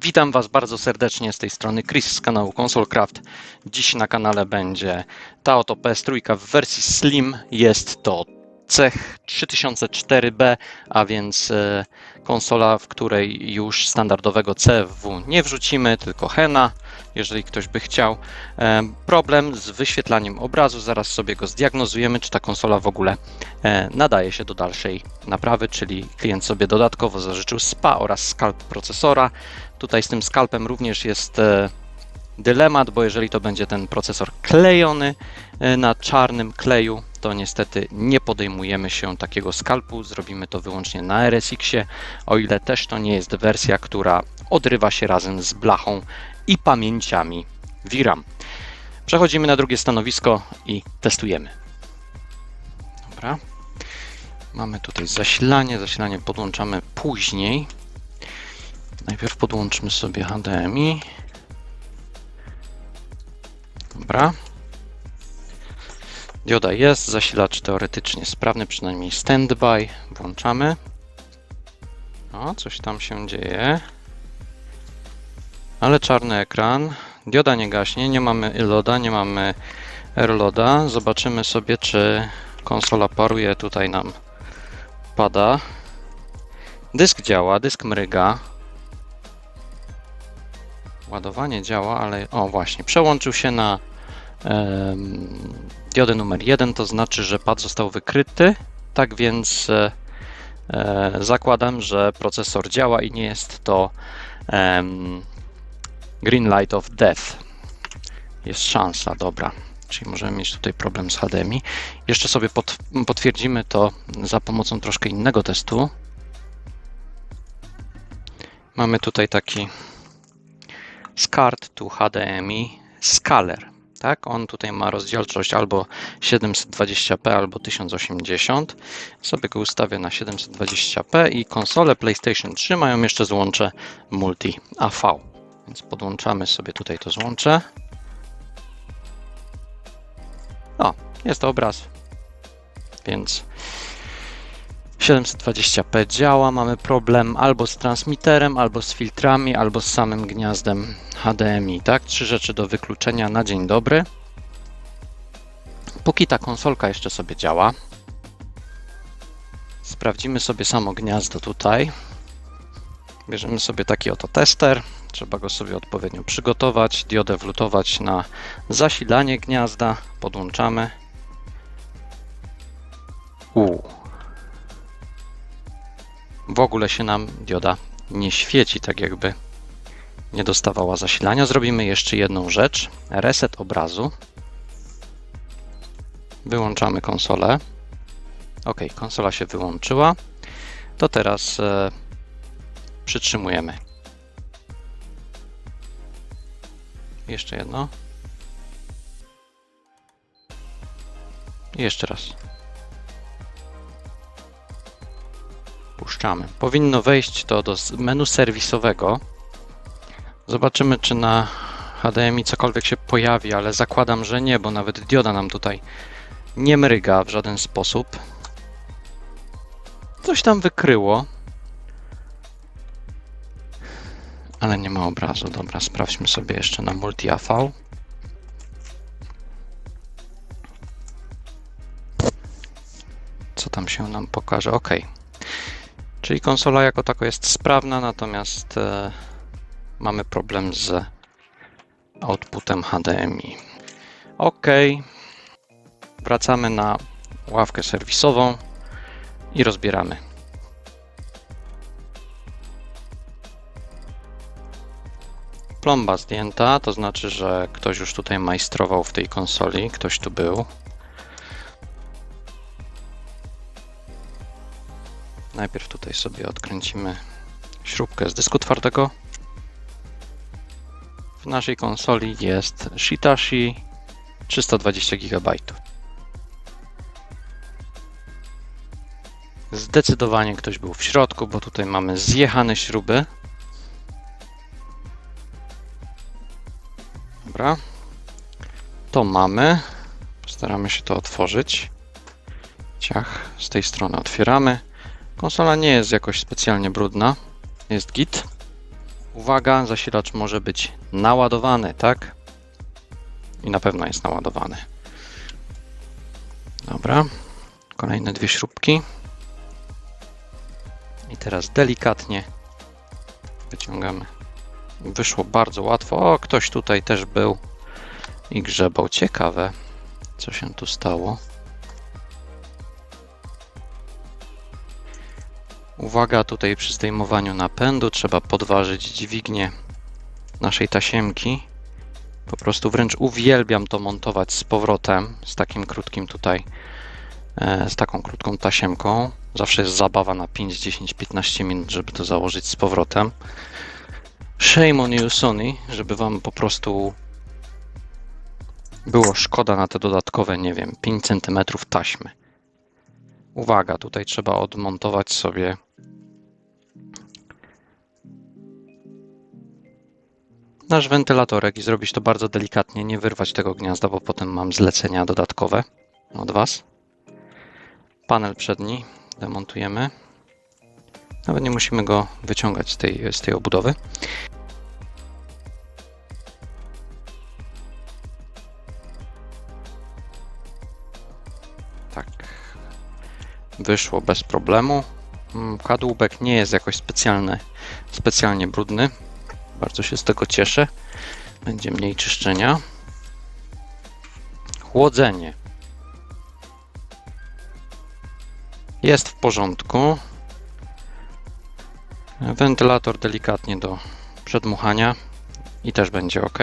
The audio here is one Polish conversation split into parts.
Witam Was bardzo serdecznie z tej strony Chris z kanału ConsoleCraft. Dziś na kanale będzie ta oto PS3 w wersji Slim. Jest to cech 3004B, a więc e, konsola, w której już standardowego CFW nie wrzucimy, tylko Hena, jeżeli ktoś by chciał. E, Problem z wyświetlaniem obrazu, zaraz sobie go zdiagnozujemy, czy ta konsola w ogóle e, nadaje się do dalszej naprawy, czyli klient sobie dodatkowo zażyczył SPA oraz skalp procesora. Tutaj z tym skalpem również jest e, dylemat, bo jeżeli to będzie ten procesor klejony e, na czarnym kleju, to niestety nie podejmujemy się takiego skalpu, zrobimy to wyłącznie na RSX-ie, o ile też to nie jest wersja, która odrywa się razem z blachą i pamięciami VRAM. Przechodzimy na drugie stanowisko i testujemy. Dobra. Mamy tutaj zasilanie, zasilanie podłączamy później. Najpierw podłączmy sobie HDMI. Dobra. Dioda jest, zasilacz teoretycznie sprawny, przynajmniej standby. Włączamy. O, coś tam się dzieje. Ale czarny ekran. Dioda nie gaśnie, nie mamy loada, nie mamy airloada. Zobaczymy sobie, czy konsola paruje. Tutaj nam pada. Dysk działa, dysk mryga. Ładowanie działa, ale o właśnie, przełączył się na em, diodę numer 1, to znaczy, że pad został wykryty. Tak więc e, e, zakładam, że procesor działa i nie jest to em, green light of death. Jest szansa, dobra. Czyli możemy mieć tutaj problem z HDMI. Jeszcze sobie pot, potwierdzimy to za pomocą troszkę innego testu. Mamy tutaj taki SCART to HDMI Scaler. Tak, on tutaj ma rozdzielczość albo 720p, albo 1080. Sobie go ustawię na 720p i konsole PlayStation 3 mają jeszcze złącze Multi AV. Więc podłączamy sobie tutaj to złącze. O, jest to obraz. Więc 720p działa, mamy problem albo z transmiterem, albo z filtrami, albo z samym gniazdem HDMI, tak? Trzy rzeczy do wykluczenia na dzień dobry. Póki ta konsolka jeszcze sobie działa, sprawdzimy sobie samo gniazdo tutaj. Bierzemy sobie taki oto tester, trzeba go sobie odpowiednio przygotować, diodę wlutować na zasilanie gniazda, podłączamy. U w ogóle się nam dioda nie świeci, tak jakby nie dostawała zasilania. Zrobimy jeszcze jedną rzecz. Reset obrazu. Wyłączamy konsolę. Ok, konsola się wyłączyła. To teraz e, przytrzymujemy. Jeszcze jedno. Jeszcze raz. Powinno wejść to do menu serwisowego. Zobaczymy, czy na HDMI cokolwiek się pojawi, ale zakładam, że nie, bo nawet dioda nam tutaj nie mryga w żaden sposób. Coś tam wykryło. Ale nie ma obrazu. Dobra, sprawdźmy sobie jeszcze na Multi AV. Co tam się nam pokaże? OK. Czyli konsola jako tako jest sprawna, natomiast e, mamy problem z outputem HDMI. OK. Wracamy na ławkę serwisową i rozbieramy. Plomba zdjęta, to znaczy, że ktoś już tutaj majstrował w tej konsoli, ktoś tu był. Najpierw tutaj sobie odkręcimy śrubkę z dysku twardego. W naszej konsoli jest Shitashi 320 GB. Zdecydowanie ktoś był w środku, bo tutaj mamy zjechane śruby. Dobra. To mamy. Postaramy się to otworzyć. Ciach, z tej strony otwieramy. Konsola nie jest jakoś specjalnie brudna. Jest git. Uwaga, zasilacz może być naładowany, tak? I na pewno jest naładowany. Dobra. Kolejne dwie śrubki. I teraz delikatnie wyciągamy. Wyszło bardzo łatwo. O, ktoś tutaj też był i grzebał. Ciekawe, co się tu stało. Uwaga, tutaj przy zdejmowaniu napędu trzeba podważyć dźwignię naszej tasiemki. Po prostu wręcz uwielbiam to montować z powrotem, z takim krótkim tutaj, e, z taką krótką tasiemką. Zawsze jest zabawa na 5, 10, 15 minut, żeby to założyć z powrotem. Shame on you, Sony, żeby wam po prostu było szkoda na te dodatkowe, nie wiem, 5 cm taśmy. Uwaga, tutaj trzeba odmontować sobie nasz wentylatorek i zrobić to bardzo delikatnie, nie wyrwać tego gniazda, bo potem mam zlecenia dodatkowe od Was. Panel przedni demontujemy. Nawet nie musimy go wyciągać z tej, z tej obudowy. Tak. Wyszło bez problemu. Mm, Kadłubek nie jest jakoś specjalny, specjalnie brudny. Bardzo się z tego cieszę. Będzie mniej czyszczenia. Chłodzenie. Jest w porządku. Wentylator delikatnie do przedmuchania i też będzie ok.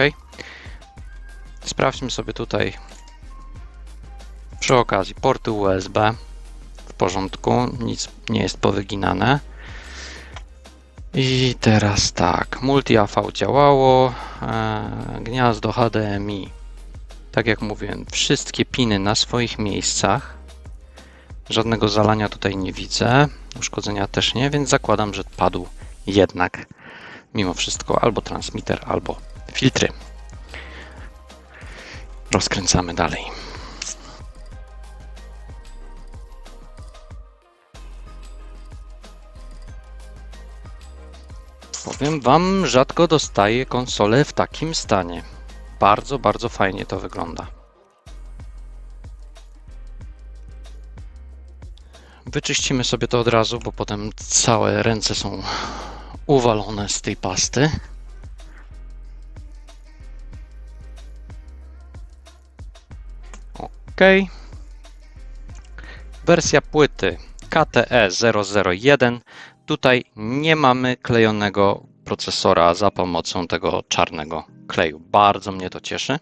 Sprawdźmy sobie tutaj przy okazji porty USB w porządku, nic nie jest powyginane. I teraz tak, multi-AV działało, e, gniazdo HDMI. Tak jak mówiłem, wszystkie piny na swoich miejscach. Żadnego zalania tutaj nie widzę, uszkodzenia też nie, więc zakładam, że padł jednak mimo wszystko albo transmitter, albo filtry. Rozkręcamy dalej. Powiem Wam, rzadko dostaję konsolę w takim stanie. Bardzo, bardzo fajnie to wygląda. Wyczyścimy sobie to od razu, bo potem całe ręce są uwalone z tej pasty. OK. Wersja płyty KTE 001 Tutaj nie mamy klejonego procesora za pomocą tego czarnego kleju. Bardzo mnie to cieszy.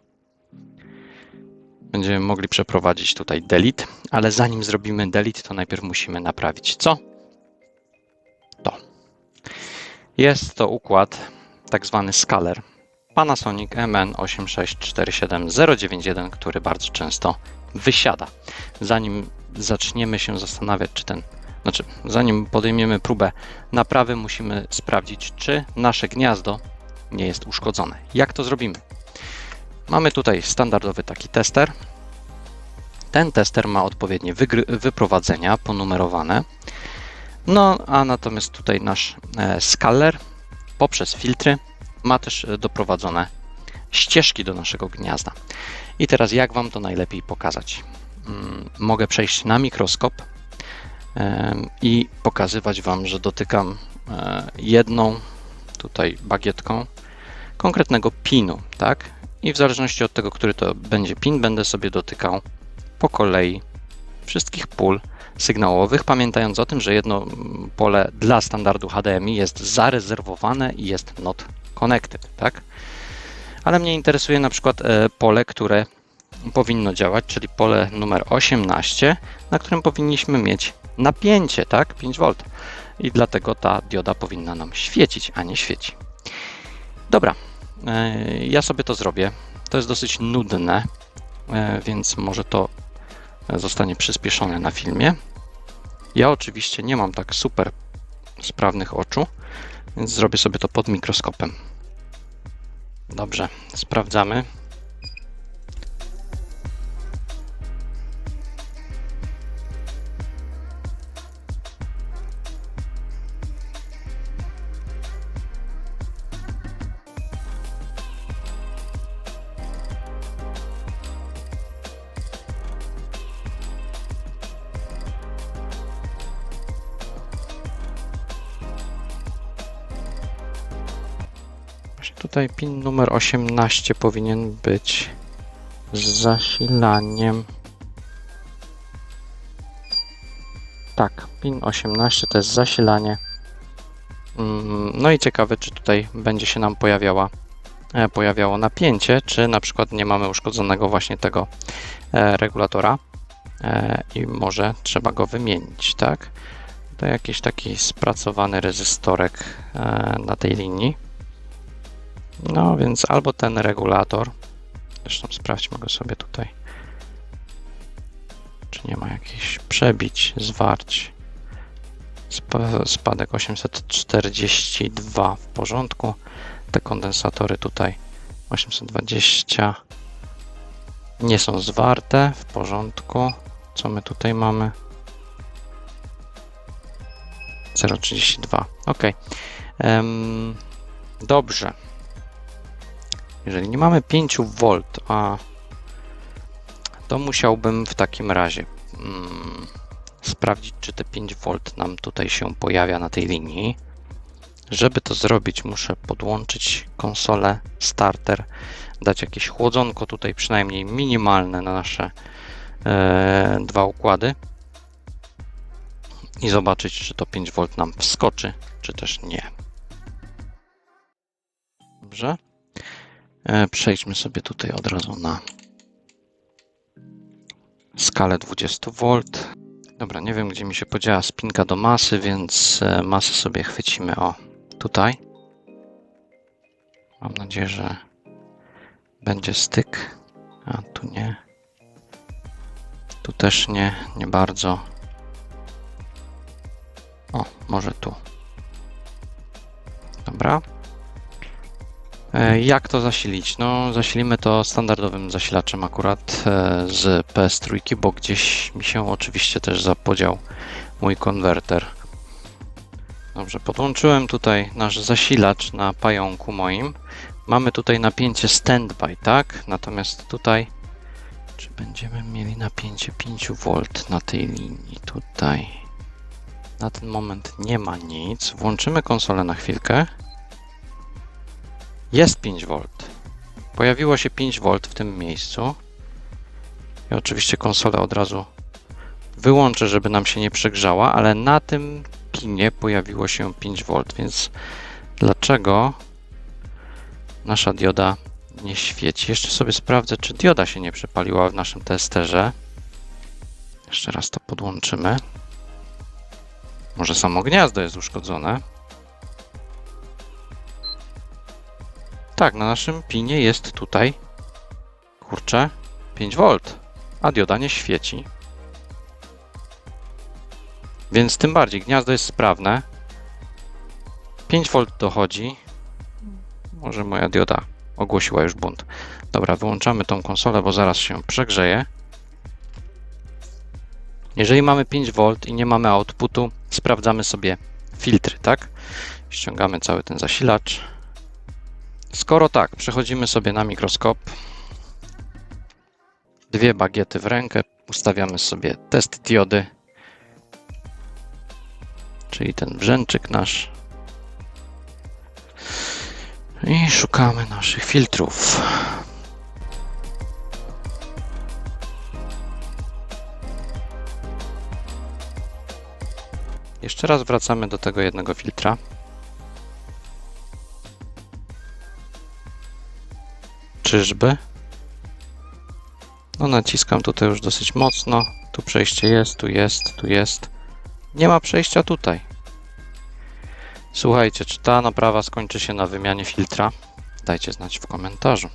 Będziemy mogli przeprowadzić tutaj delete, ale zanim zrobimy delete, to najpierw musimy naprawić co? To. Jest to układ tak zwany scaler Panasonic MN8647091, który bardzo często wysiada. Zanim zaczniemy się zastanawiać, czy ten znaczy, zanim podejmiemy próbę naprawy, musimy sprawdzić, czy nasze gniazdo nie jest uszkodzone. Jak to zrobimy? Mamy tutaj standardowy taki tester. Ten tester ma odpowiednie wyprowadzenia ponumerowane. No, a natomiast tutaj nasz e, skaler poprzez filtry ma też e, doprowadzone ścieżki do naszego gniazda. I teraz jak Wam to najlepiej pokazać? Mm, mogę przejść na mikroskop i pokazywać Wam, że dotykam e, jedną tutaj bagietką konkretnego pinu, tak? I w zależności od tego, który to będzie pin, będę sobie dotykał po kolei wszystkich pól sygnałowych, pamiętając o tym, że jedno pole dla standardu HDMI jest zarezerwowane i jest not connected, tak? Ale mnie interesuje na przykład e, pole, które powinno działać, czyli pole numer 18, na którym powinniśmy mieć napięcie, tak? 5 V. I dlatego ta dioda powinna nam świecić, a nie świeci. Dobra, e, ja sobie to zrobię. To jest dosyć nudne, e, więc może to zostanie przyspieszone na filmie. Ja oczywiście nie mam tak super sprawnych oczu, więc zrobię sobie to pod mikroskopem. Dobrze, sprawdzamy. Tutaj pin numer 18 powinien być z zasilaniem. Tak, pin 18 to jest zasilanie. Mm, No i ciekawe, czy tutaj będzie się nam pojawiała, e, pojawiało napięcie, czy na przykład nie mamy uszkodzonego właśnie tego e, regulatora e, i może trzeba go wymienić, tak? To jakiś taki spracowany rezystorek na tej linii. No więc albo ten regulator, zresztą sprawdźmy go sobie tutaj, czy nie ma jakichś przebić, zwarć. Spa- Spadek 842 w porządku. Te kondensatory tutaj 820 nie są zwarte w porządku. Co my tutaj mamy? 0,32. Ok. Em, dobrze. Jeżeli nie mamy 5 V, a to musiałbym w takim razie mm, sprawdzić, czy te 5 V nam tutaj się pojawia na tej linii. Żeby to zrobić, muszę podłączyć konsolę starter, dać jakieś chłodzonko tutaj przynajmniej minimalne na nasze e, dwa układy i zobaczyć, czy to 5 V nam wskoczy, czy też nie. Dobrze. E, Przejdźmy sobie tutaj od razu na skalę 20 V. Dobra, nie wiem gdzie mi się podziała spinka do masy, więc e, masę sobie chwycimy o tutaj. Mam nadzieję, że będzie styk. A tu nie. Tu też nie, nie bardzo. O, może tu. Jak to zasilić? No, zasilimy to standardowym zasilaczem akurat e, z PS3, bo gdzieś mi się oczywiście też zapodział mój konwerter. Dobrze, podłączyłem tutaj nasz zasilacz na pająku moim. Mamy tutaj napięcie standby, tak? Natomiast tutaj, czy będziemy mieli napięcie 5V na tej linii? Tutaj. Na ten moment nie ma nic. Włączymy konsolę na chwilkę. Jest 5V. Pojawiło się 5V w tym miejscu. I oczywiście konsolę od razu wyłączę, żeby nam się nie przegrzała, ale na tym pinie pojawiło się 5V, więc dlaczego nasza dioda nie świeci? Jeszcze sobie sprawdzę, czy dioda się nie przepaliła w naszym testerze. Jeszcze raz to podłączymy. Może samo gniazdo jest uszkodzone. Tak, na naszym pinie jest tutaj, kurczę, 5V, a dioda nie świeci. Więc tym bardziej gniazdo jest sprawne. 5V dochodzi. Może moja dioda ogłosiła już bunt. Dobra, wyłączamy tą konsolę, bo zaraz się przegrzeje. Jeżeli mamy 5V i nie mamy outputu, sprawdzamy sobie filtry, tak? Ściągamy cały ten zasilacz. Skoro tak, przechodzimy sobie na mikroskop. Dwie bagiety w rękę. Ustawiamy sobie test diody. Czyli ten brzęczyk nasz. I szukamy naszych filtrów. Jeszcze raz wracamy do tego jednego filtra. Czyżby? No naciskam tutaj już dosyć mocno. Tu przejście jest, tu jest, tu jest. Nie ma przejścia tutaj. Słuchajcie, czy ta naprawa skończy się na wymianie filtra? Dajcie znać w komentarzu.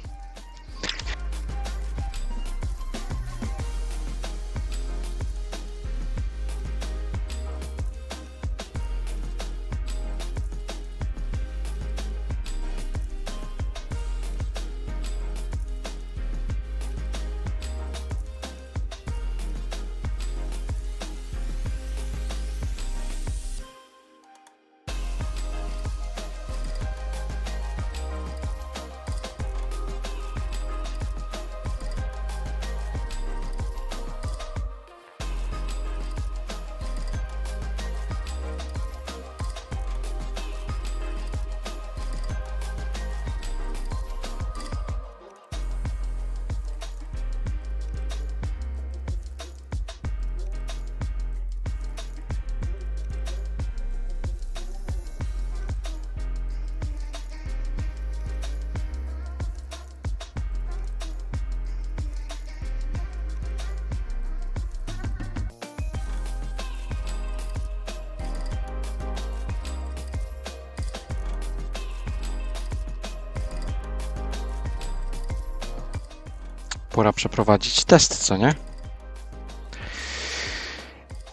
Pora przeprowadzić test, co nie?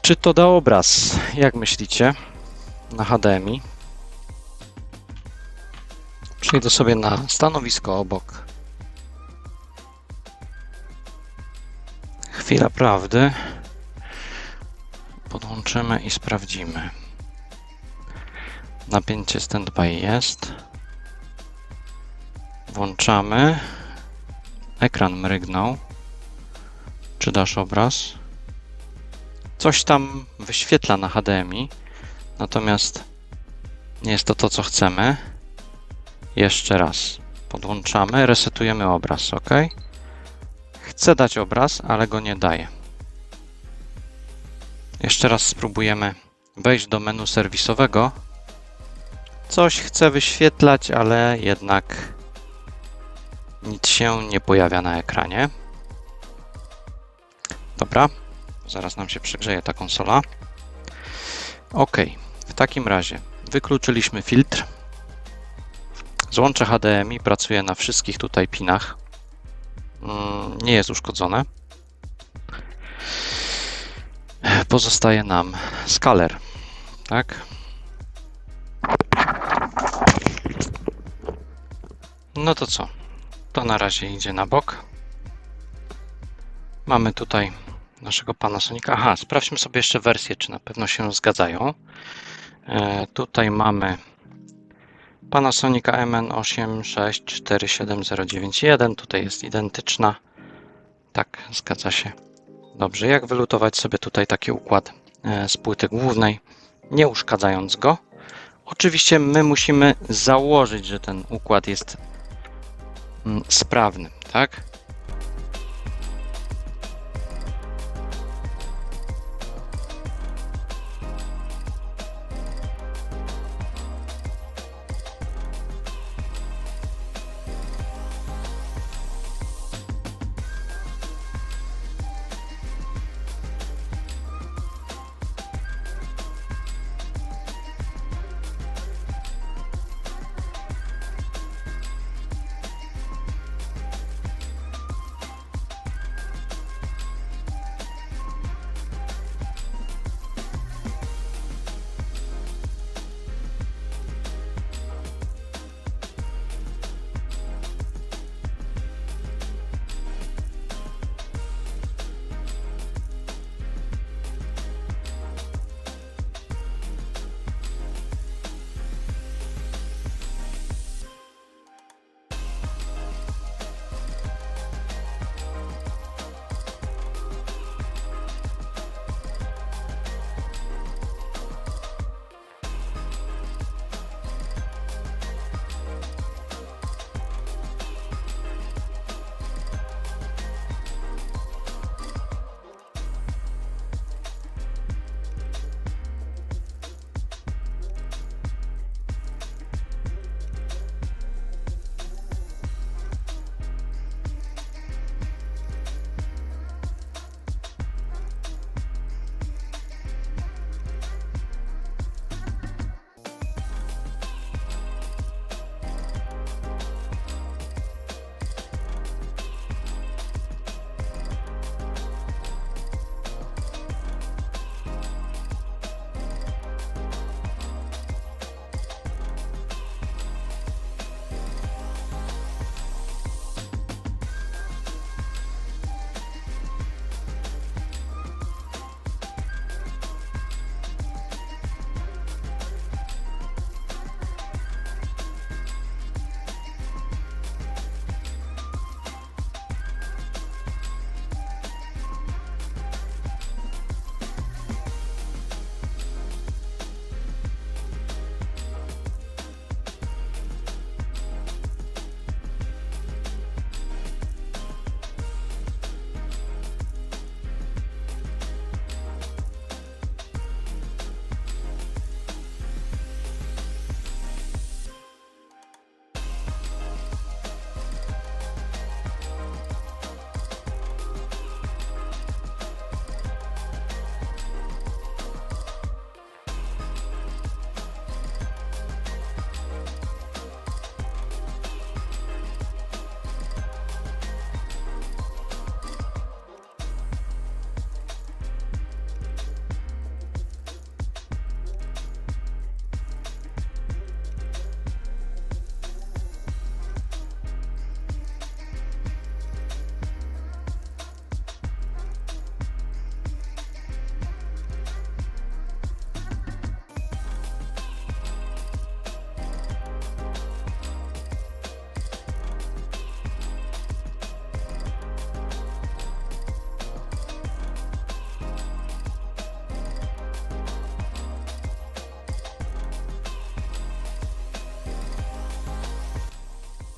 Czy to da obraz? Jak myślicie? Na HDMI. Przejdę sobie na stanowisko obok. Chwila prawdy. Podłączymy i sprawdzimy. Napięcie standby jest. Włączamy. Ekran mrygnął. Czy dasz obraz? Coś tam wyświetla na HDMI, natomiast nie jest to to, co chcemy. Jeszcze raz. Podłączamy, resetujemy obraz, ok? Chcę dać obraz, ale go nie daje. Jeszcze raz spróbujemy wejść do menu serwisowego. Coś chce wyświetlać, ale jednak nic się nie pojawia na ekranie. Dobra, zaraz nam się przegrzeje ta konsola. Ok, w takim razie wykluczyliśmy filtr. Złącze HDMI pracuje na wszystkich tutaj pinach. Mm, Nie jest uszkodzone. Pozostaje nam skaler. Tak? No to co? To na razie idzie na bok. Mamy tutaj naszego Panasonica. Aha, sprawdźmy sobie jeszcze wersję, czy na pewno się zgadzają. E, tutaj mamy Panasonica MN86479091. Tutaj jest identyczna. Tak, zgadza się. Dobrze, jak wylutować sobie tutaj taki układ e, z płyty głównej, nie uszkadzając go? Oczywiście my musimy założyć, że ten układ jest mm, sprawny, tak?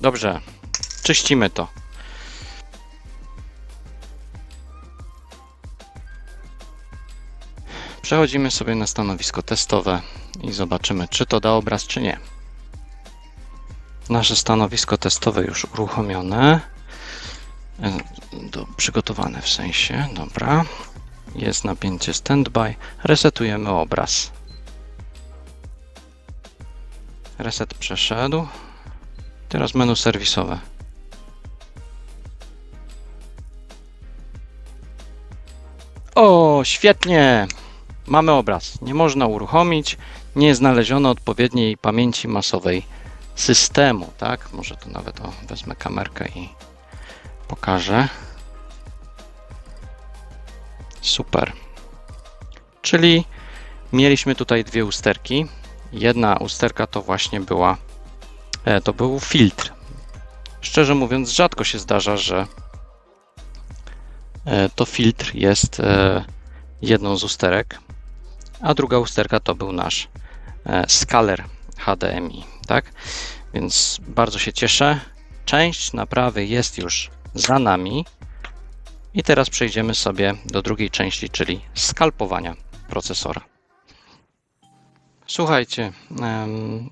Dobrze, czyścimy to. Przechodzimy sobie na stanowisko testowe i zobaczymy, czy to da obraz, czy nie. Nasze stanowisko testowe już uruchomione. E, Do, przygotowane w sensie, dobra. Jest napięcie standby. Resetujemy obraz. Reset przeszedł. Teraz menu serwisowe. O, świetnie! Mamy obraz. Nie można uruchomić. Nie znaleziono odpowiedniej pamięci masowej systemu, tak? Może tu nawet o, wezmę kamerkę i pokażę. Super. Czyli mieliśmy tutaj dwie usterki. Jedna usterka to właśnie była, to był filtr. Szczerze mówiąc, rzadko się zdarza, że e, to filtr jest e, jedną z usterek, a druga usterka to był nasz e, skaler HDMI, tak? Więc bardzo się cieszę. Część naprawy jest już za nami. I teraz przejdziemy sobie do drugiej części, czyli skalpowania procesora. Słuchajcie,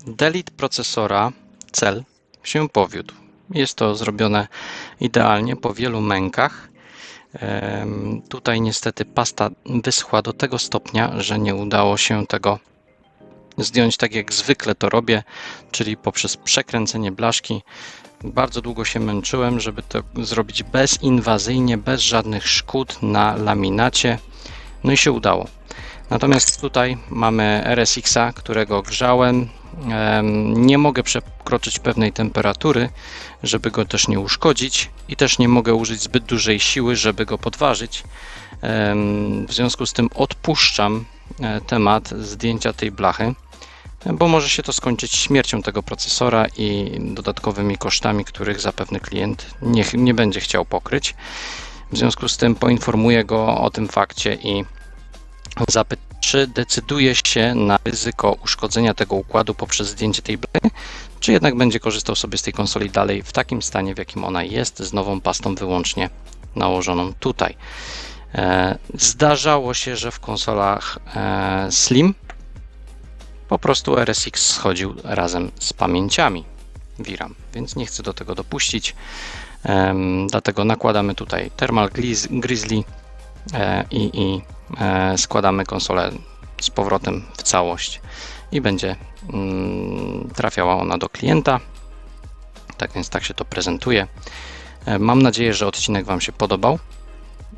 delete procesora cel się powiódł. Jest to zrobione idealnie po wielu mękach. Tutaj niestety pasta wyschła do tego stopnia, że nie udało się tego zdjąć tak jak zwykle to robię, czyli poprzez przekręcenie blaszki. Bardzo długo się męczyłem, żeby to zrobić bezinwazyjnie, bez żadnych szkód na laminacie. No i się udało. Natomiast tutaj mamy RSX-a, którego grzałem. Nie mogę przekroczyć pewnej temperatury, żeby go też nie uszkodzić i też nie mogę użyć zbyt dużej siły, żeby go podważyć. W związku z tym odpuszczam e, temat zdjęcia tej blachy, bo może się to skończyć śmiercią tego procesora i dodatkowymi kosztami, których zapewne klient nie, nie będzie chciał pokryć. W związku z tym poinformuję go o tym fakcie i zapytam, czy decyduje się na ryzyko uszkodzenia tego układu poprzez zdjęcie tej blachy, czy jednak będzie korzystał sobie z tej konsoli dalej w takim stanie, w jakim ona jest, z nową pastą wyłącznie nałożoną tutaj. E, Zdarzało się, że w konsolach e, Slim po prostu RSX schodził razem z pamięciami VRAM, więc nie chcę do tego dopuścić. Dlatego nakładamy tutaj Thermal Grizz- Grizzly i, i e, składamy konsolę z powrotem w całość i będzie mm, trafiała ona do klienta. Tak więc tak się to prezentuje. E, Mam nadzieję, że odcinek Wam się podobał.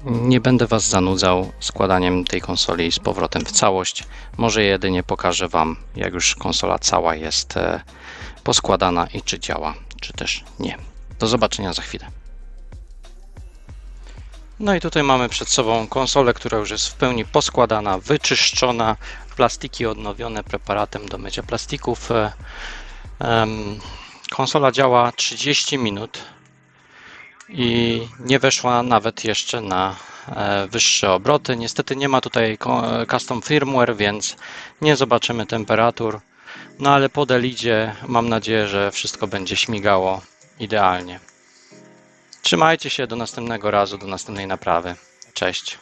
Nie będę Was zanudzał składaniem tej konsoli z powrotem w całość. Może jedynie pokażę Wam, jak już konsola cała jest e, poskładana i czy działa, czy też nie. Do zobaczenia za chwilę. No i tutaj mamy przed sobą konsolę, która już jest w pełni poskładana, wyczyszczona, plastiki odnowione preparatem do mycia plastików. E, Konsola działa 30 minut i nie weszła nawet jeszcze na e, wyższe obroty. Niestety nie ma tutaj custom firmware, więc nie zobaczymy temperatur. No ale po delidzie mam nadzieję, że wszystko będzie śmigało idealnie. Trzymajcie się do następnego razu, do następnej naprawy. Cześć.